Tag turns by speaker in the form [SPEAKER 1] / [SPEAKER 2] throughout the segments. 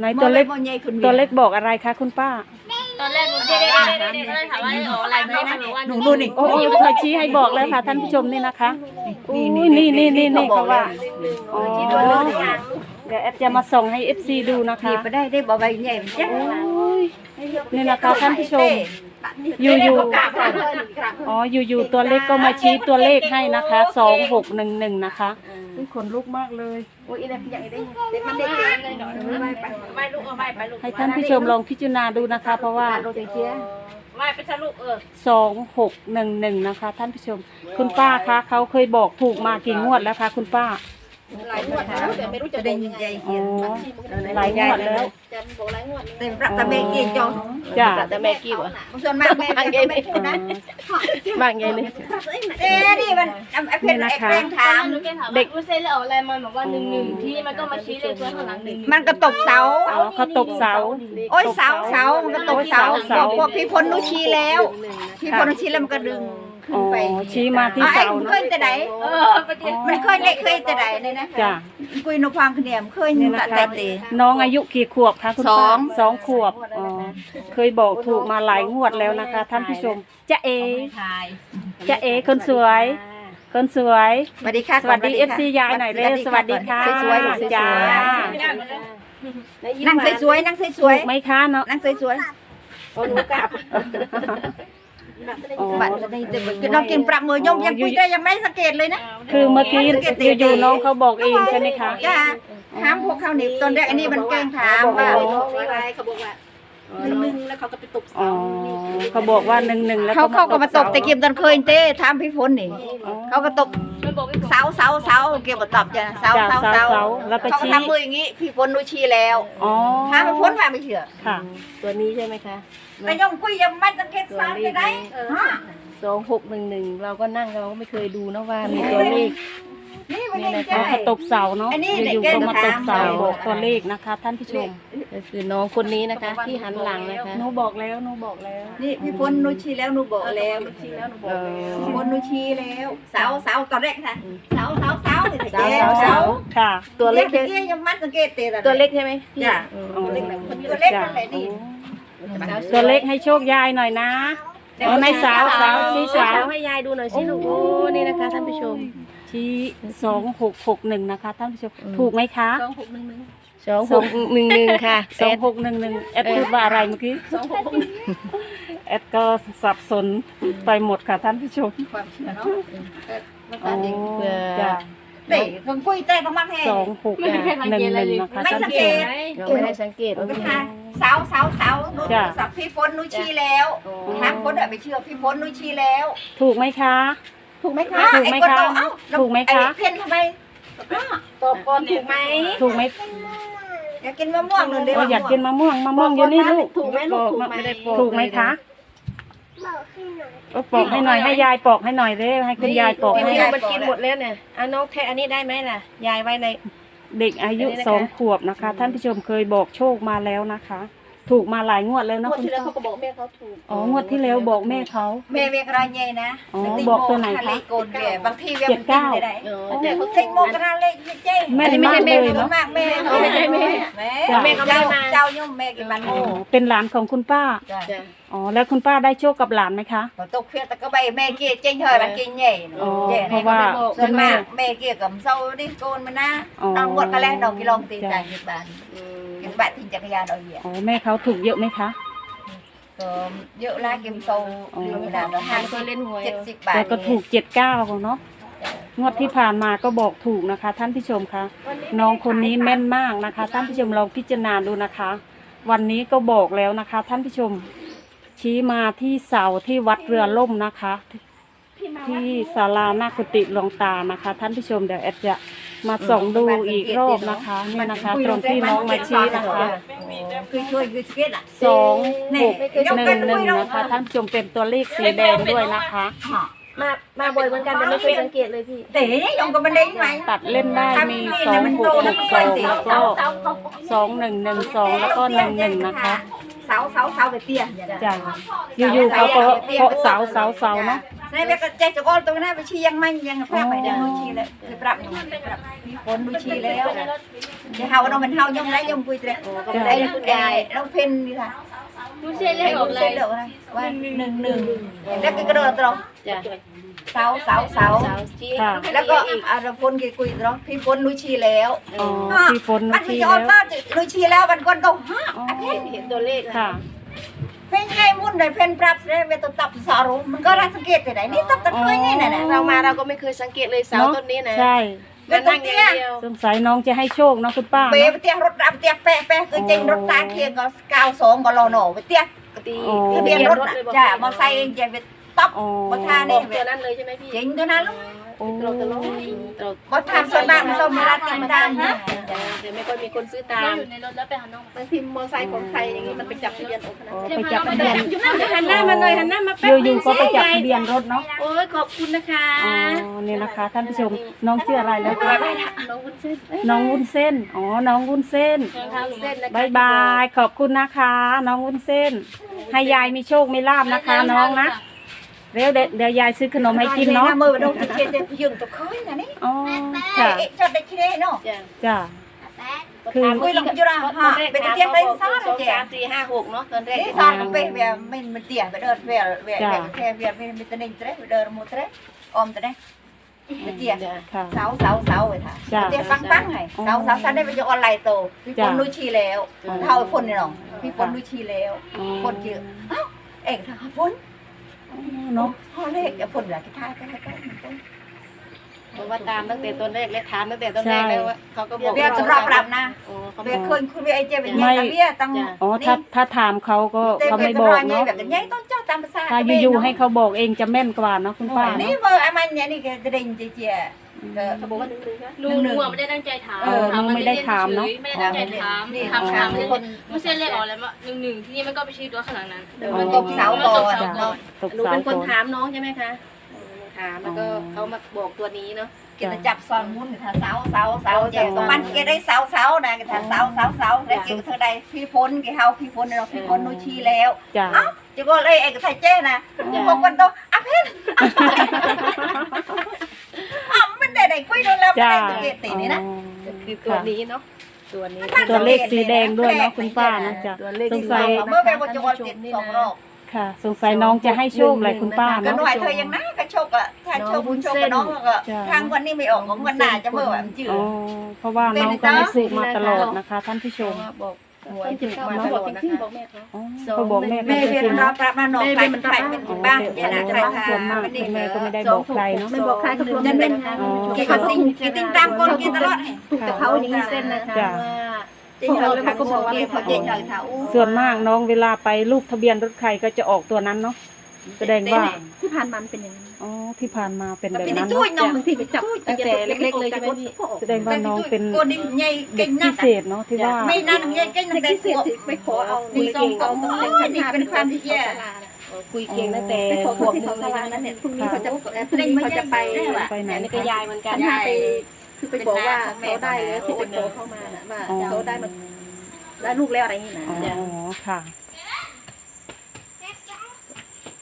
[SPEAKER 1] ไหนตัวเล็ก
[SPEAKER 2] มองใหญ่คน
[SPEAKER 1] ตัวเล็กบอกอะไรคะคุณป้า
[SPEAKER 3] ตอนแรกหนูเด็กๆๆๆก็เลยถามว่าอ๋ออะไรไม่ได้หนูว่า
[SPEAKER 2] หนูนู่นนี่
[SPEAKER 1] โอ้โหเขาชี้ให้บอกแล้วค่ะท่านผู้ชมนี่นะคะอุ้ยนี่นี่นี่นี่เขาว่าอ๋อเดี๋ยวแอดจะมาส่งให้ FC ดูนะคะ
[SPEAKER 2] นี่ไปได้ได้บ่ใบใหญ่จ้ะ
[SPEAKER 1] โอ้ยนี่นะคะท่านผู้ชม อยู่อยู่อ๋ออยู่อยู่ตัวเลขก็มาชี้ตัวเลขให้นะคะสองหกหนึ่งหนึ่งนะคะ อุ๊ยขนลุกมากเลย
[SPEAKER 2] โอ้ยอะไรใหญ่ได้เด็กมันเด็กเลยเนาะไปไป
[SPEAKER 3] ไม่ลูกเอาไม่ไปลูก
[SPEAKER 1] ให้ท่านผู้ชมลองพิจารณาดูนะคะ เพราะว่า
[SPEAKER 2] โรตีเชีย
[SPEAKER 3] ไม่ไปซะลูกเออ
[SPEAKER 1] สองหกหนึ่งหนึ่งนะคะ ท่านผู้ชม คุณป้าคะเขาเคยบอกถูกมากี่งวดแล้วคะ คุณป้า
[SPEAKER 2] หลายงวดแล้วแต่ไม่รู้จะได้ยังไง
[SPEAKER 1] อ๋อหลายงวดแล้ว
[SPEAKER 2] เต็มปรับตะเมกีจง
[SPEAKER 1] จ้ะ
[SPEAKER 3] แต่แม่กี้วะ
[SPEAKER 2] ส่วนมากแม่ก็ไม่นะ
[SPEAKER 3] บางไงเลย
[SPEAKER 2] เอ๊ะนี่มันไอ้เพชรไอ้แป้งถาม
[SPEAKER 3] เด็กไม่ใช่เลยเอาอะไรมาบอกว่าหนึ่งหนึ่งที่มันก็มาชี้เลขตัวข้างหลังหนึ่ง
[SPEAKER 2] มันก็ตกเสา
[SPEAKER 1] อ๋อเขาตกเสา
[SPEAKER 2] โอ้ยเสาเสามันก็ตกเสา
[SPEAKER 1] โอ้ยเสา
[SPEAKER 2] พวกพี่พลนุชีแล้วพี่พลนุชีแล้วมันก็ดึง ขึ้
[SPEAKER 1] อ๋
[SPEAKER 2] น
[SPEAKER 1] อ
[SPEAKER 2] ไป
[SPEAKER 1] ชี้มาที่
[SPEAKER 2] อ๋อไอ้
[SPEAKER 1] เสา
[SPEAKER 2] คุณ
[SPEAKER 1] เน
[SPEAKER 2] เค
[SPEAKER 1] อะ
[SPEAKER 2] ยแต่ไหน
[SPEAKER 3] เออประเดี๋ยว
[SPEAKER 2] มันเคยเล็กเคยแต่ไหนเลยนะ
[SPEAKER 1] จ้ะ
[SPEAKER 2] คุยนฟังคะแนนเคย
[SPEAKER 1] นี่
[SPEAKER 2] ตั
[SPEAKER 1] นะ
[SPEAKER 2] ด
[SPEAKER 1] คะ
[SPEAKER 2] แต่ตี
[SPEAKER 1] น้องอายุกี่ขวบคะคุณ
[SPEAKER 2] ส
[SPEAKER 1] ป้า
[SPEAKER 2] อง
[SPEAKER 1] สองขวบอ๋อเคยบอกถูกมาหลายงวดแล้วนะคะ ท่านผู้ชมจะเอจะเอคนสวย คนสวย
[SPEAKER 2] สวัสดีค่ะ
[SPEAKER 1] สวัสดีเอฟซียายหน่อยเร็วสวัสดีค่ะ
[SPEAKER 2] สวยๆลูกสวย
[SPEAKER 1] จ้า
[SPEAKER 2] ๆนั่งสวยๆนั่งสวย
[SPEAKER 1] ถูกไหมคะเนาะ
[SPEAKER 2] ๆนั่งสวย
[SPEAKER 1] อ๋อ
[SPEAKER 2] ๆบั ตรนี่จะน้องกินปรับมือยมยังคุยได้ยังไม่สังเกตเลยนะ
[SPEAKER 1] คือเมื่อกี้อยู่ๆน้องเขาบอกเองใช่ไหมคะ
[SPEAKER 2] จ้าถามพวกเขานี่ตอนแรกอันนี้มันแกล้งถามว่า
[SPEAKER 3] เขาบอกว่า หนึ่งหนึ่งแล้วเขาก็ไปตบ
[SPEAKER 1] อ๋อเขาบอกว่าหนึ่งหนึ่งแล้ว
[SPEAKER 2] เขาเขาก็มาตบ
[SPEAKER 1] เส
[SPEAKER 2] แต่เกียมตอนเคยเต้ถามพี่ฝนนี่
[SPEAKER 1] อ๋อ
[SPEAKER 2] เขาก็ตบ
[SPEAKER 3] มันบอกไม่ถูก
[SPEAKER 2] เสาเสาเสาเกี่ยวกับตอบจ้ะเสา
[SPEAKER 1] จ้ะ
[SPEAKER 2] เสาเสา
[SPEAKER 1] เสาแล้วก็
[SPEAKER 2] เขา
[SPEAKER 1] ชี้
[SPEAKER 2] ทำมืออย่างนี้พี่ฝนดูชี้แล้ว
[SPEAKER 1] อ๋อ
[SPEAKER 2] ถามพี่ฝนว่าไม่เชื่อ
[SPEAKER 1] ค่ะ
[SPEAKER 3] ตัวนี้ใช่ไหมคะ
[SPEAKER 2] แต่ยมคุยยังไม่สังเกตสารไปได้ฮะ
[SPEAKER 3] สองหกหนึ่งหนึ่งเราก็นั่งเราก็ไม่เคยดูนะว่ามีตัวเลข
[SPEAKER 2] นี่มัน
[SPEAKER 3] นี่
[SPEAKER 2] ยัง
[SPEAKER 3] นะ
[SPEAKER 2] ใช่
[SPEAKER 1] เขาก็ตบเสาเนาะ
[SPEAKER 2] อันนี้
[SPEAKER 1] อยู่
[SPEAKER 2] เด็ก
[SPEAKER 1] ๆก็มาตบเสา
[SPEAKER 2] เล่นน้ำ
[SPEAKER 1] บอกตัวเลขนะคะ ท่านผู้ชม
[SPEAKER 3] ก็คือน้องคนนี้นะคะ ที่หันหลังนะคะ
[SPEAKER 1] หนูบอกแล้วหนูบอกแล้ว
[SPEAKER 2] นี่พี่ฝนดูชี้แล้วหนูบอกแล้วชี้แล้วหนูบอกแล้วพี่ฝนดูชี้แล้วเสาเสาตอนแรกค่ะเสาเสาเสา
[SPEAKER 3] เสาเสาเสา
[SPEAKER 1] ค่ะ
[SPEAKER 3] ตัวเล็ก
[SPEAKER 2] เกี้ยยังมันสังเกตเตะ
[SPEAKER 3] ตัวเล็กใช่ไหมพี่
[SPEAKER 2] จ้ะ
[SPEAKER 3] อืม
[SPEAKER 2] ตัวเล็กแบบตัวเล็กนั่นแหละนี่
[SPEAKER 1] ตัวเล็กให้โชคยายหน่อยนะ เอาในสาวสาวชี้สาว
[SPEAKER 3] ให้ยายดูหน่อยสิลูกโอ้นี่นะคะท่านผู้ชม
[SPEAKER 1] ชี้สองหกหกหนึ่งนะคะท่านผู้ชมถูกไหมคะ
[SPEAKER 3] สองหกหนึ่งหนึ่งสองหกหนึ่งหนึ่งค่ะ
[SPEAKER 1] สองหกหนึ่งหนึ่งแอดพูดว่าอะไรเมื่อกี้แอดก็สับสนไปหมดค่ะท่านผู้ชม
[SPEAKER 2] ความเชื่อเนาะ
[SPEAKER 1] อ๋อจ้ะ
[SPEAKER 2] เตะคนคุยเตะก็มักแห่
[SPEAKER 1] สองหกหนึ่งหนึ่งนะคะ
[SPEAKER 2] ไม่
[SPEAKER 1] ท่าน
[SPEAKER 2] สัง
[SPEAKER 1] ผู้
[SPEAKER 2] เก
[SPEAKER 1] ชม
[SPEAKER 2] ต
[SPEAKER 3] เราไม่ได้สังเกต
[SPEAKER 2] เป็นค่ะเสาเสาเสาหนู
[SPEAKER 1] จ้ะ
[SPEAKER 2] สับพี่ฝนหนูชี้แล้วถามคนอะไม่เชื่อพี่ฝนหนูชี้แล้ว
[SPEAKER 1] ถูกไหมคะ
[SPEAKER 2] ถูกไหมคะ
[SPEAKER 1] ถูกไหม
[SPEAKER 2] อ้น
[SPEAKER 1] คะ
[SPEAKER 2] เอาเอ้า
[SPEAKER 1] ถูกไหมคะ
[SPEAKER 2] อ้เพี้ยนทำไม
[SPEAKER 3] ตอบก่อนถูกไหม
[SPEAKER 1] ถูกไหม
[SPEAKER 2] อยากกินมะม่วงเลยเดี๋ยว
[SPEAKER 1] เราอยากกินมะม่วงมะม่วงอยู่นี่ลูก
[SPEAKER 3] ถูกไหมลูกถูกไหม
[SPEAKER 1] ถูกไหมคะก็ปอกให้หน่อยให้ยายปอกให้หน่อยเร็วให้คุณยายปอก
[SPEAKER 3] กิน
[SPEAKER 1] ให้
[SPEAKER 3] อยู่มันกินหมดแล้วเนี่ยอะน้องแทะอันนี้ได้ไหมล่ะ ยายไว้ใน
[SPEAKER 1] เด็กอายุ
[SPEAKER 3] อันนี้นะคะ
[SPEAKER 1] สองขวบนะคะ ท่านผู้ชมเคยบอกโชคมาแล้วนะคะ ถูกมาหลายงวดแล้ว
[SPEAKER 3] ง
[SPEAKER 1] นะ
[SPEAKER 3] วด
[SPEAKER 1] คุณ
[SPEAKER 3] ที่แล้ว
[SPEAKER 1] ป้า
[SPEAKER 3] เขาก็บอกแม่เขาถูก
[SPEAKER 1] อ๋องวดที่แล้วบอกแม่เขา
[SPEAKER 2] แม่เวียกระเยนะ
[SPEAKER 1] อ๋อบอกตัวไหนคะ
[SPEAKER 2] ทะเลโกนเวียบางทีเวีย
[SPEAKER 1] เจ็
[SPEAKER 2] มั
[SPEAKER 1] ด
[SPEAKER 2] น
[SPEAKER 1] เก้า
[SPEAKER 2] กินได้
[SPEAKER 3] เออ
[SPEAKER 2] แต่
[SPEAKER 3] แต่
[SPEAKER 2] เขา
[SPEAKER 3] เขา
[SPEAKER 2] ทิ้งโมกระเล็กเจ๊
[SPEAKER 1] แม่นมากเลย
[SPEAKER 2] ส่ว
[SPEAKER 1] เนาะ
[SPEAKER 2] นมากแม่
[SPEAKER 3] เขาไม่ได้แม่
[SPEAKER 2] แม่
[SPEAKER 1] จ้ะ
[SPEAKER 3] แม่เขาไม่ได้มา
[SPEAKER 2] เจ้าย่อมแม่กินมัน
[SPEAKER 1] อ๋
[SPEAKER 2] โอ้
[SPEAKER 1] อเป็นหลานของคุณป้า
[SPEAKER 2] จ้ะ
[SPEAKER 3] จ้ะ
[SPEAKER 1] อ๋อแล้วคุณป้าได้โชคกับหลานไหมคะ
[SPEAKER 2] ตกเฟียตะก็ใบแม่เกี้ยเจ๊งเฮยมันกินใหญ่
[SPEAKER 1] อ๋อ
[SPEAKER 2] เจ๊
[SPEAKER 1] เพราะว่า
[SPEAKER 2] ส่ว
[SPEAKER 1] คุ
[SPEAKER 2] น
[SPEAKER 1] ณ
[SPEAKER 2] มา
[SPEAKER 1] แม่
[SPEAKER 2] กแม่เกี้ยกับเศร้าดิโกนมันนะ
[SPEAKER 1] อ๋อ
[SPEAKER 2] น้องหม ดก็แล้วน้องกิโลตี
[SPEAKER 1] จ้ะ
[SPEAKER 2] จ่ายสิบบาท
[SPEAKER 3] อืม
[SPEAKER 2] กินบาททิ้งจักรยานเอาเหี้ย
[SPEAKER 1] อ๋อแม่เขาถูกเยอะไหมคะ
[SPEAKER 2] ก็เยอะละกิมโซ
[SPEAKER 1] อ๋อ
[SPEAKER 2] เรื่องนานแล้วห้า
[SPEAKER 3] เคยเล่นหวย
[SPEAKER 2] เจ็ดสิบบาท
[SPEAKER 1] แล้วก็ถูกเจ็ดเก้าเนาะงวดที่ผ่านมาก็บอกถูกนะคะ ท่านผู้ชมคะน้องคนนี้แม่นมากนะคะ ท่านผู้ชมลองพิจารณาดูนะคะ วันนี้ก็บอกแล้วนะคะ ท่านผู้ชมชี้มาที่เสาที่วัดเรือล่มนะคะ ที่ศาลาหน้ากุฏิหลวงตานะคะ ท่านผู้ชมเดี๋ยวแอดจะ มาส่องดูอีกรอบนะคะนี่นะคะ ตรงที่น้องมาชี้นะคะ
[SPEAKER 2] คือช่วยคือเก็ตอะ
[SPEAKER 1] สองห
[SPEAKER 2] นี่
[SPEAKER 1] กหนึ่งหนึ่งนะคะท่านผู้ชมเป็นตัวเลขสีแดงด้วยนะคะ
[SPEAKER 3] มามาบ่อยเหมือนกันแต่ไม่เคยสังเกตเลยพี่
[SPEAKER 2] เต๋ยงกับมันได้ไหม
[SPEAKER 1] ตัดเล่นได้มีสองหกหกสองแล้วก็สองหนึ่งหนึ่งสองแล้วก็หนึ่งหนึ่งนะคะ
[SPEAKER 2] เสาเสาเสาไปเตี้ย
[SPEAKER 1] จ้ะอยู่ๆเขาก็เคาะเสาเสาเสาเนาะ
[SPEAKER 2] ในเบกเจ๊จะก้อนตรงนั้นไปชี้ยังไม่ยังพระไปเดินดูชี้เลยคือปรับอยู่ปรับมีคนดูชี้แล้วจะเฮาเรามันเฮายงไรยงปุยเตะ
[SPEAKER 3] โอ้ก็ไม่
[SPEAKER 2] ไอ้
[SPEAKER 3] ได้
[SPEAKER 2] คุ
[SPEAKER 3] คุณณ
[SPEAKER 2] ยายา
[SPEAKER 3] ยย
[SPEAKER 2] เราเพ่นนี่ค่ะ
[SPEAKER 4] ดูเส้นเล
[SPEAKER 2] ไอ้
[SPEAKER 4] ขอ
[SPEAKER 2] คุ
[SPEAKER 4] อก
[SPEAKER 2] ณ
[SPEAKER 4] เล
[SPEAKER 2] เส้
[SPEAKER 4] ย
[SPEAKER 2] นเดือดอะไรว่าหนึ่งหนึ่งแล้วก็กระโดดตรง
[SPEAKER 3] จ้ะ
[SPEAKER 2] เสาเสาเสา
[SPEAKER 3] สาวจี้
[SPEAKER 1] ค่ะ
[SPEAKER 2] แล้วก็อารพลกีกุยตรงพี่ฝนนุชีแล้ว
[SPEAKER 1] อ๋อพี่ฝน
[SPEAKER 2] มัน
[SPEAKER 1] ชี้
[SPEAKER 2] ที่ออ
[SPEAKER 1] แล้
[SPEAKER 2] น
[SPEAKER 1] ว
[SPEAKER 2] มานุชีแล้วมันก็ต้องฮะ
[SPEAKER 1] อ๋อ
[SPEAKER 3] เห็นตัวเลข
[SPEAKER 1] ค่ะ
[SPEAKER 2] เพ่งไงมุ่นเลยเพ่นปรับเลยเวตับตับสารุมันก็รัสังเกตแต่ไหนนี่ตับตะเคยนี่น่ะ
[SPEAKER 3] เรามาเราก็ไม่เคยสังเกตเลยเสาต้นนี้นะ
[SPEAKER 1] ใช่
[SPEAKER 3] มานั่งอย่างเดียว
[SPEAKER 1] สงสัยน้องจะให้โชคเนาะคุณป้า
[SPEAKER 2] เป
[SPEAKER 1] เนาะ
[SPEAKER 2] ไปเตียรถรับเตียแปะแปะคือจริงรถตาเคียงก็เก้าสองก็รอหนอไปเตีย
[SPEAKER 3] ตี
[SPEAKER 1] อ๋อ
[SPEAKER 2] ทะเบียนรถน่ะจ้ะมอไซค์เองจะไปต๊อก
[SPEAKER 1] อ๋อ
[SPEAKER 2] บ่ท่า
[SPEAKER 3] บ
[SPEAKER 2] นี่
[SPEAKER 3] อกตัวนั้นเลยใช่ไหมพี่
[SPEAKER 2] จริงตัวนั้นลูก
[SPEAKER 1] โอ้
[SPEAKER 3] เราตลอดเรา
[SPEAKER 2] บ่ทำส่วนมากมันส้มมาติดตามนะ
[SPEAKER 3] เดี๋ยวไม่ค่อยมีคนซื้อตา
[SPEAKER 4] เรา
[SPEAKER 3] ม
[SPEAKER 4] อยู่ในรถแล้วไปหาน้อง
[SPEAKER 3] บางทีมอไซค์ของใครอย่างนี้มันไปจับทะเบียนอกนะ
[SPEAKER 1] อ๋อไปจับทะเบียน
[SPEAKER 3] หันหน้ามาหน่อยหันหน้ามาแป๊บ
[SPEAKER 1] อยู่ๆก็ไปจับทะเบียนรถเนาะ
[SPEAKER 3] โอ้ยขอบคุณนะคะ
[SPEAKER 1] อ๋อนี่นะคะท่านผู้ชมน้องชื่ออะไรแล้วคะ
[SPEAKER 3] น้องวุ้นเส้น
[SPEAKER 1] น้องวุ้นเส้นอ๋อน้องวุ้นเส้น
[SPEAKER 3] ทางเส้นนะคะ
[SPEAKER 1] บายบายขอบคุณนะคะ น้องวุ้นเส้นให้ยายมีโชคมีลาบนะคะน้องนะ เดี๋ยวเดี๋ยวเดี๋ยวยายซื้อขนมให้กินเนาะ
[SPEAKER 2] มือโดนที่เคียนจะยืมตัวเคยนะนี่
[SPEAKER 1] อ๋อค่ะ
[SPEAKER 2] เอ๊ะจอดได้คิดได้เนาะ
[SPEAKER 3] จ้ะ
[SPEAKER 1] จ้ะคือ
[SPEAKER 2] คุยลงจุฬาฮะเป็นเตียงได้ซ่า
[SPEAKER 3] สอง
[SPEAKER 2] เตีย
[SPEAKER 3] สามสี่ห้าหกเนาะตอนแรก
[SPEAKER 2] นี่ซ่าก็เป็นแบบไม่มันเตียงไปเดินแบบแบบแบบแค่แบบไม่มีตะนิงเตะไปเดินมูเตะออมตะเนี่ยไปเตียง
[SPEAKER 1] ค่ะ
[SPEAKER 2] เสาเสาเสาเลยค่ะ
[SPEAKER 1] จ้ะ
[SPEAKER 2] เตียงปังปังไงเสาเสาฉันได้ไปจากออนไลน์โตพี่ฝนรู้ชีแล้วเท่าฝนนี่น้องพี่ฝนรู้ชีแล้ว
[SPEAKER 1] อ๋อ
[SPEAKER 2] ฝนเยอะอ้าวเอกค่ะฝน
[SPEAKER 1] เนาะ
[SPEAKER 2] พอเลขฝนอะไรที่ท้ายก็ให้ก็
[SPEAKER 3] เพราะว่าตามตั้งแต่ต้นแรกและถามตั้งแต่ต้นแรกแล้วว่าเขาก็บอก
[SPEAKER 2] เบียร์สำหรับรับนะ
[SPEAKER 3] เบี
[SPEAKER 2] ยร์เคยคุณเบียร์ไอเจเป็นยังไงเบียร์ตั้ง
[SPEAKER 1] อ๋อถ้าถ้าถามเขาก็เขาไม่บอกเนาะ
[SPEAKER 2] แบบกันยัยต้องเจ้าตามภาษา
[SPEAKER 1] ถ้าอยู่ๆให้เขาบอกเองจะแม่นกว่าเนาะคุณป้า
[SPEAKER 2] นี่
[SPEAKER 1] เบ
[SPEAKER 2] อร์อามันเนี่ยนี่แก็จะได้เจีย ก็
[SPEAKER 3] เขาบอกว่าหนึ่งหนึ่งนะ
[SPEAKER 4] ลุงลุงอะไม่ได้ตั้งใจถาม
[SPEAKER 1] เออลุงไม่ได้ถามเนอะ
[SPEAKER 4] ไม่ได้ตั้งใจถาม
[SPEAKER 2] นี่
[SPEAKER 4] ถามถาม
[SPEAKER 2] คน
[SPEAKER 4] ไม่เส้นเลขออกแล้วมาหนึ่งหนึ่งที่นี่มันก็ไปชี้ตัวข้างหลังนั้น
[SPEAKER 3] เดี๋ยว
[SPEAKER 1] อ๋อ
[SPEAKER 3] มัน
[SPEAKER 2] ต
[SPEAKER 3] ต
[SPEAKER 2] บ
[SPEAKER 3] ก
[SPEAKER 2] เสา
[SPEAKER 3] เสา
[SPEAKER 2] ก่อน
[SPEAKER 1] จ้ะ
[SPEAKER 2] เนาะ
[SPEAKER 1] ตก
[SPEAKER 3] หนู
[SPEAKER 1] เสา
[SPEAKER 3] เป็นคน
[SPEAKER 1] ก่อน
[SPEAKER 3] ถามน้องใช่ไหมคะถามแล้วก็เขามาบอกตัวนี้เนาะ
[SPEAKER 2] กินจับซอนมุ้นถ้าเสาเสาเสาแจกตมันแกได้เสาเสานะถ้าเสาเสาเสาแล้วกินเท่าใดพี่ฝนกี่เฮาพี่ฝนเนาะพี่ฝนนูชีแล้ว
[SPEAKER 1] จ้ะ
[SPEAKER 2] เอ้าจะก็เลยไอ้ไทยเจ้นะบอกคนโตอะเพ่นอะมันได้ได้ คุยโดนแล้วไม่
[SPEAKER 1] จ้ะ
[SPEAKER 2] ได้เกตีนี่นะ
[SPEAKER 3] คือตัวนี้เนาะตัวนี้
[SPEAKER 1] ตัวเลขสีแดงด้วยเนาะคุณป้านะจ้ะ
[SPEAKER 3] ตัวเลข
[SPEAKER 1] สงสัย
[SPEAKER 2] เมื่อไปบนจอติดสองรอบ
[SPEAKER 1] ค่ะ สงสัยน้องจะให้โชคเลยคุณป้า
[SPEAKER 2] ก็
[SPEAKER 1] เนาะ
[SPEAKER 2] หน่อยเธอยังนะก็โชคอะถ้าโชคบุญโชคกับน้องก็ทางวันนี้ไม่ออกของวันหน้าจะเมื่อวันจืด
[SPEAKER 1] อ๋อเพราะว่าน้องก็ให้สูมาตลอดนะคะ ท่านผู้ชม
[SPEAKER 3] บอก หวยถูกมาตลอดนะคะบอกแม่เขา
[SPEAKER 1] อ๋อเขาบอกแม่
[SPEAKER 2] แม่
[SPEAKER 1] ก็
[SPEAKER 2] เรีย
[SPEAKER 1] จ
[SPEAKER 2] น
[SPEAKER 1] ริง
[SPEAKER 2] รอ
[SPEAKER 1] เนาะ
[SPEAKER 2] ปรับมาหนอกใครมันใครเป็นบ้านเนี่ยนะใคร
[SPEAKER 1] ส่วนมากคุณแม่ก็ไม่ได้บอกใครเนาะ
[SPEAKER 3] ไม่บอกใครก็
[SPEAKER 2] นั่นเป็นกี่คนสิ่งกี่ติงตามคนกี่ตลอด
[SPEAKER 3] แต่เขาอย่างนี้เส้นนะคะ
[SPEAKER 1] จ้ะ
[SPEAKER 3] ว่า
[SPEAKER 2] จริงเราเขาก็บอกว่าเขาเจ๊งเลยค่ะอู้
[SPEAKER 1] ส่วนมากน้องเวลาไปลูกทะเบียนรถใครก็จะออกตัวนั้นเนาะแสดงว่า
[SPEAKER 3] ที่ผ่านมามันเป็นอย่างนั้น
[SPEAKER 1] อ๋อที่ผ่านมาเป็นแบบ
[SPEAKER 2] เป็น
[SPEAKER 1] นั้น
[SPEAKER 2] ตุ้ย
[SPEAKER 1] เนาะ
[SPEAKER 2] น้อง
[SPEAKER 3] บางทีไปจับตั้งแต่เล็กๆเลยใช่ไหมพี่
[SPEAKER 1] แสดงว่าน้องเป็น
[SPEAKER 2] โกดิ้งใหญ่
[SPEAKER 1] เด็
[SPEAKER 2] เก่
[SPEAKER 1] ก
[SPEAKER 2] งนั
[SPEAKER 1] พิ
[SPEAKER 2] ก
[SPEAKER 1] เศษเนาะที่ว่า
[SPEAKER 2] ไม่นั่นใหญ่เก่งนักแต่
[SPEAKER 3] พิเศษสิไปขอเอาคุยเก่งเอาตั้งแต่คุยเก่งตั้งแต่ขวบหนึ่งเลยนั้นเนี่ยพรุ่งนี้เขาจะพรุ่งนี้เขาจะไป
[SPEAKER 1] ไปไหน
[SPEAKER 3] อันนี้ก็
[SPEAKER 1] คะ
[SPEAKER 3] ยายเหมือนกันถ้าไปคือไปบอกว่าเขาได้แล้วที่ไปขอเข้ามาน่ะว่าเขาได้มาได้ลูกแล้วอะไรอย่างนี้นะ
[SPEAKER 1] อ๋อค่ะ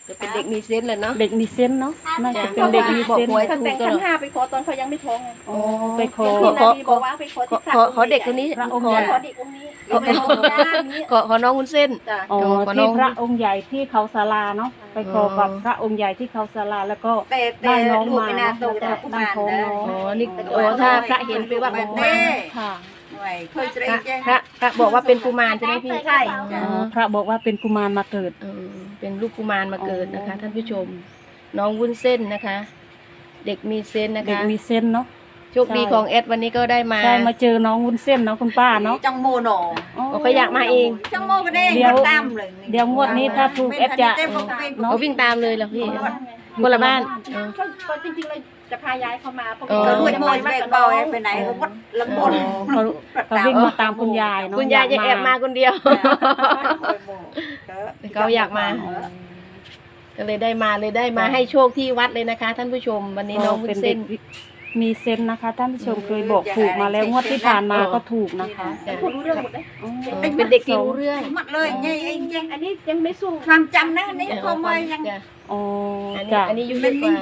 [SPEAKER 3] จะเป็นเด็กมีเซนส์เลยเนาะ
[SPEAKER 1] เด็กมีเซนส์เนาะน่าจะเป็นเด็กมีเซนส์
[SPEAKER 3] ตั้งแต่ขั้นห้าไปขอตอนเขายังไม่ท้องไง
[SPEAKER 1] อ๋อไปขอ
[SPEAKER 3] ขอขอว่าไปขอที่
[SPEAKER 5] ขอขอเด็กคนนี้
[SPEAKER 1] พระองค์
[SPEAKER 3] ขอ
[SPEAKER 1] ใหญ่
[SPEAKER 3] ขอเด็กองค์นี้ขอนี้
[SPEAKER 5] ขอขอน้องวุ้นเส้น
[SPEAKER 3] จ้ะ
[SPEAKER 1] อ๋อ
[SPEAKER 5] ขอน้
[SPEAKER 1] ที่
[SPEAKER 5] อง
[SPEAKER 1] พระองค์ใหญ่ที่เขาศาลาเนาะไปขอกับพระองค์ใหญ่ที่เขาศาลาแล้วก็
[SPEAKER 2] แต่แต่
[SPEAKER 1] ได้น้อง
[SPEAKER 2] ลูก
[SPEAKER 1] มา
[SPEAKER 2] ไม่
[SPEAKER 1] เนาะ
[SPEAKER 2] น่าโต
[SPEAKER 1] แล้ว
[SPEAKER 2] แต่
[SPEAKER 1] ก็
[SPEAKER 2] ผู้
[SPEAKER 1] ตั้ง
[SPEAKER 2] มาน
[SPEAKER 1] ท้อง
[SPEAKER 2] นะ
[SPEAKER 1] น้อง
[SPEAKER 5] อ๋อนี่โอ้ถ้าพระเห็นไปว่ากุมาร
[SPEAKER 1] ค่ะ
[SPEAKER 2] หน่ วยเคยเจอ
[SPEAKER 5] พระ
[SPEAKER 2] แจ้ง
[SPEAKER 5] พระพระบอกว่าเป็นกุมารใช่ไหมพี่
[SPEAKER 2] ใช่
[SPEAKER 1] อ๋อพระบอกว่าเป็นกุมารมาเกิด
[SPEAKER 5] เออเป็นลูกกุมารมาเกิดนะคะ ท่านผู้ชม น้องวุ้นเส้นนะคะ เด็กมีเซนส์นะ
[SPEAKER 1] เด็ก
[SPEAKER 5] คะ
[SPEAKER 1] มีเซนส์เนาะ
[SPEAKER 5] โชคดีของแอดวันนี้ก็ได้มา
[SPEAKER 1] ใช่มาเจอน้องวุ้นเส้นเนาะคุณป้าเนาะ
[SPEAKER 2] จังโมหนอ
[SPEAKER 1] อ๋อ
[SPEAKER 5] โอ้เขาอยากมาเอง
[SPEAKER 2] จังโมก็ได้
[SPEAKER 1] เดี๋ยว
[SPEAKER 2] ตามเลย
[SPEAKER 1] เดี๋ยวงวดนี้ถ้าถูกแอดจะ เนาะ
[SPEAKER 5] เขาวิ่งตามเลยเหรอพี่คนละบ้านเออ
[SPEAKER 3] ก็จริงๆเลย จะพาย้ายเขามาเพราะ
[SPEAKER 5] อ๋อ
[SPEAKER 2] ก็
[SPEAKER 3] ว่า
[SPEAKER 2] รวยโมยไปเบาไปไหนเขาก็ลำบน
[SPEAKER 1] เขาเขาวิ่งมาตามคุณยายเนาะ
[SPEAKER 5] คุณยายจะแอบมาคนเดียว เขาอยากมา
[SPEAKER 1] อ๋อ
[SPEAKER 5] ก็เลยได้มาเลยได้มาให้โชคที่วัดเลยนะคะ ท่านผู้ชมวันนี้น้องวุ้
[SPEAKER 1] เป็น
[SPEAKER 5] น
[SPEAKER 1] เด็
[SPEAKER 5] เส้
[SPEAKER 1] ก
[SPEAKER 5] น
[SPEAKER 1] มีเซนส์นะคะ ท่านผู้ชมเคยบอกถูกมาแล้วงวดที่ผ่านมาก็ถูกนะคะ
[SPEAKER 5] จ้ะ
[SPEAKER 3] พูดรู้เรื่องหมดเลย
[SPEAKER 1] อ๋อ
[SPEAKER 5] เออเป็นเด็กที่รู้เรื่อง
[SPEAKER 2] หมดเลยไงไอ้ยัง
[SPEAKER 3] อันนี้ยังไม่สู้
[SPEAKER 2] ความจำนะนี่พอมายัง
[SPEAKER 5] จ้ะ
[SPEAKER 1] อ๋อ
[SPEAKER 5] อันนี้
[SPEAKER 1] จ้ะ
[SPEAKER 5] อันนี้อายุเยอะกว่า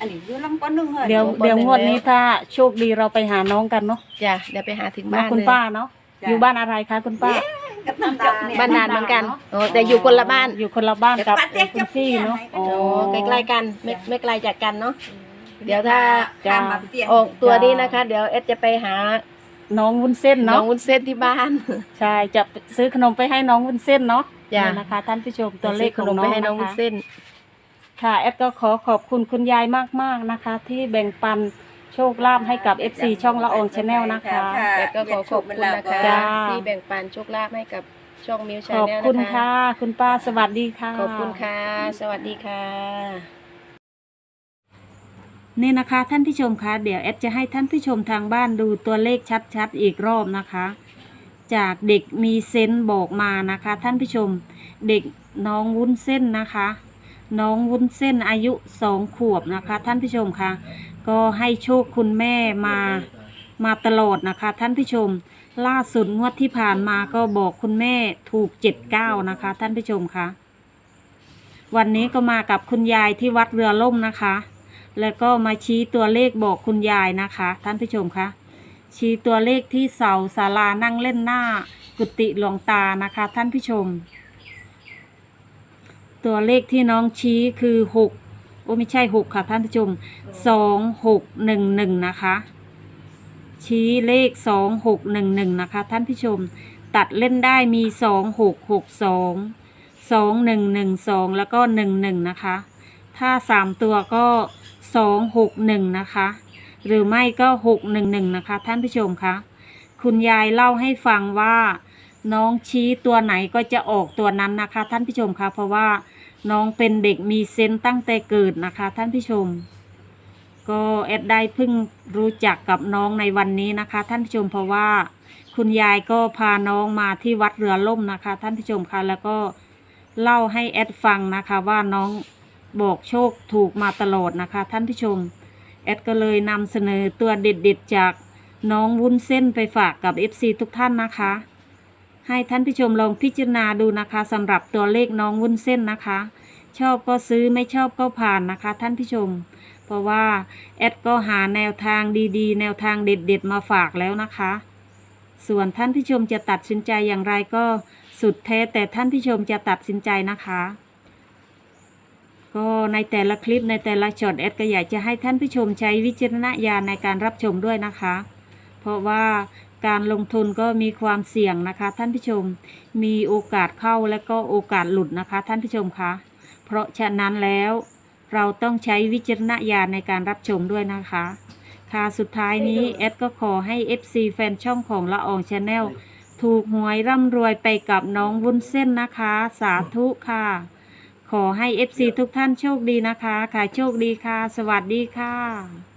[SPEAKER 2] อันนี้อยู่ลำปอนึงเหรอ
[SPEAKER 1] เดี๋ยว
[SPEAKER 5] บอก
[SPEAKER 1] เดี๋ยว
[SPEAKER 5] ได้
[SPEAKER 1] งวด
[SPEAKER 5] แล้ว
[SPEAKER 1] นี้ถ้าโชคดีเราไปหาน้องกันเนาะ
[SPEAKER 5] จ้ะเดี๋ยวไปหาถึง
[SPEAKER 1] เนาะ
[SPEAKER 5] บ้าน
[SPEAKER 1] คุณ
[SPEAKER 5] เลย
[SPEAKER 1] ป้าเนาะอยู่บ้านอะไรคะคุณป้า
[SPEAKER 2] กับน้ำจบเนี่ย
[SPEAKER 5] บ้านนานเหมือนกันโอ้แต่อยู่คนละบ้าน
[SPEAKER 1] อยู่คนละบ้านกับ
[SPEAKER 2] เดี๋ยวป้าเจ๊
[SPEAKER 1] คุณพี่เนาะ
[SPEAKER 2] จะเปลี่ยนให้
[SPEAKER 1] อ๋อ
[SPEAKER 5] โอ้ใกล้ๆกันไม่ไม่ไกลจากกันเนาะเดี๋ยวถ้า
[SPEAKER 1] จ้ะ
[SPEAKER 2] ตามมาเตียง
[SPEAKER 5] ออกตัวนี้นะคะ เดี๋ยวเอสจะไปหา
[SPEAKER 1] น้องวุ้นเส้น
[SPEAKER 5] น้อ
[SPEAKER 1] เนาะ
[SPEAKER 5] งวุ้นเส้นที่บ้าน
[SPEAKER 1] ใช่จะซื้อขนมไปให้น้องวุ้นเส้นเนาะ
[SPEAKER 5] จ้ะ
[SPEAKER 1] นี่นะคะ ท่านผู้ชมตัวเลข
[SPEAKER 5] ข
[SPEAKER 1] ของ
[SPEAKER 5] นม
[SPEAKER 1] น้
[SPEAKER 5] ไป
[SPEAKER 1] อง
[SPEAKER 5] ให้น้องวุ้
[SPEAKER 1] นะ
[SPEAKER 5] น
[SPEAKER 1] คะ
[SPEAKER 5] เส้น
[SPEAKER 1] ค่ะแอดก็ขอขอบคุณคุณยายมากๆนะคะ ที่แบ่งปันโชคลาภให้กับ FC ช่องละอองชาแนลนะคะ
[SPEAKER 5] แต่ก็ขอขอบคุณนะคะ
[SPEAKER 1] จ้า
[SPEAKER 5] ที่แบ่งปันโชคลาภให้กับช่องมิวชา
[SPEAKER 1] ขอบ
[SPEAKER 5] แนล
[SPEAKER 1] คุณ
[SPEAKER 5] นะคะ
[SPEAKER 1] ค่ะ คุณป้าสวัสดีค่ะ
[SPEAKER 5] ขอบคุณค่ะ สวัสดีค่ะ
[SPEAKER 1] นี่นะคะท่านผู้ชมคะเดี๋ยวแอดจะให้ท่านผู้ชมทางบ้านดูตัวเลขชัดๆอีกรอบนะคะ จากเด็กมีเซนต์บอกมานะคะ ท่านผู้ชม เด็กน้องวุ้นเส้นนะคะ น้องวุ้นเส้นอายุสองขวบนะคะ ท่านผู้ชมคะก็ให้โชคคุณแม่มามาตลอดนะคะ ท่านผู้ชม ล่าสุดงวดที่ผ่านมาก็บอกคุณแม่ถูกเจ็ดเก้านะคะ ท่านผู้ชมคะวันนี้ก็มากับคุณยายที่วัดเรือล่มนะคะ แล้วก็มาชี้ตัวเลขบอกคุณยายนะคะ ท่านผู้ชมคะชี้ตัวเลขที่เสาศาลานั่งเล่นหน้ากุฏิหลวงตานะคะ ท่านผู้ชม ตัวเลขที่น้องชี้คือหกโอ้ไม่ใช่หกค่ะท่านผู้ชมสองหกหนึ่งหนึ่งนะคะ ชี้เลขสองหกหนึ่งหนึ่งนะคะท่านผู้ชม ตัดเล่นได้มีสองหกหกสองสองหนึ่งหนึ่งสองแล้วก็หนึ่งหนึ่งนะคะ ถ้าสามตัวก็สองหกหนึ่งนะคะ หรือไม่ก็หกหนึ่งหนึ่งนะคะท่านผู้ชมคะคุณยายเล่าให้ฟังว่าน้องชี้ตัวไหนก็จะออกตัวนั้นนะคะ ท่านผู้ชมคะเพราะว่า น้องเป็นเด็กมีเซนส์ตั้งแต่เกิดนะคะ ท่านผู้ชม ก็แอดได้เพิ่งรู้จักกับน้องในวันนี้นะคะ ท่านผู้ชมเพราะว่า คุณยายก็พาน้องมาที่วัดเรือล่มนะคะ ท่านผู้ชมคะแล้วก็เล่าให้แอดฟังนะคะว่าน้องบอกโชคถูกมาตลอดนะคะ ท่านผู้ชม แอดก็เลยนำเสนอตัวเด็ดๆจากน้องวุ้นเส้นไปฝากกับ FC ทุกท่านนะคะ ให้ท่านผู้ชมลองพิจารณาดูนะคะสำหรับตัวเลขน้องวุ้นเส้นนะคะ ชอบก็ซื้อไม่ชอบก็ผ่านนะคะ ท่านผู้ชม เพราะว่าแอดก็หาแนวทางดีๆ แนวทางเด็ดๆมาฝากแล้วนะคะ ส่วนท่านผู้ชมจะตัดสินใจอย่างไรก็สุดแท้แต่ท่านผู้ชมจะตัดสินใจนะคะก็ในแต่ละคลิปในแต่ละช็อตแอดก็อยากจะให้ท่านผู้ชมใช้วิจารณญาณในการรับชมด้วยนะคะ เพราะว่า การลงทุนก็มีความเสี่ยงนะคะ ท่านผู้ชมมีโอกาสเข้าและก็โอกาสหลุดนะคะ ท่านผู้ชมคะเพราะฉะนั้นแล้วเราต้องใช้วิจารณญาณในการรับชมด้วยนะคะ ค่ะสุดท้ายนี้แอดก็ขอให้ FC แฟนช่องของละอองชาแนลถูกหวยร่ำรวยไปกับน้องวุ้นเส้นนะคะ สาธุค่ะ ขอให้ FC ทุกท่านโชคดีนะคะค่ะโชคดีค่ะ สวัสดีค่ะ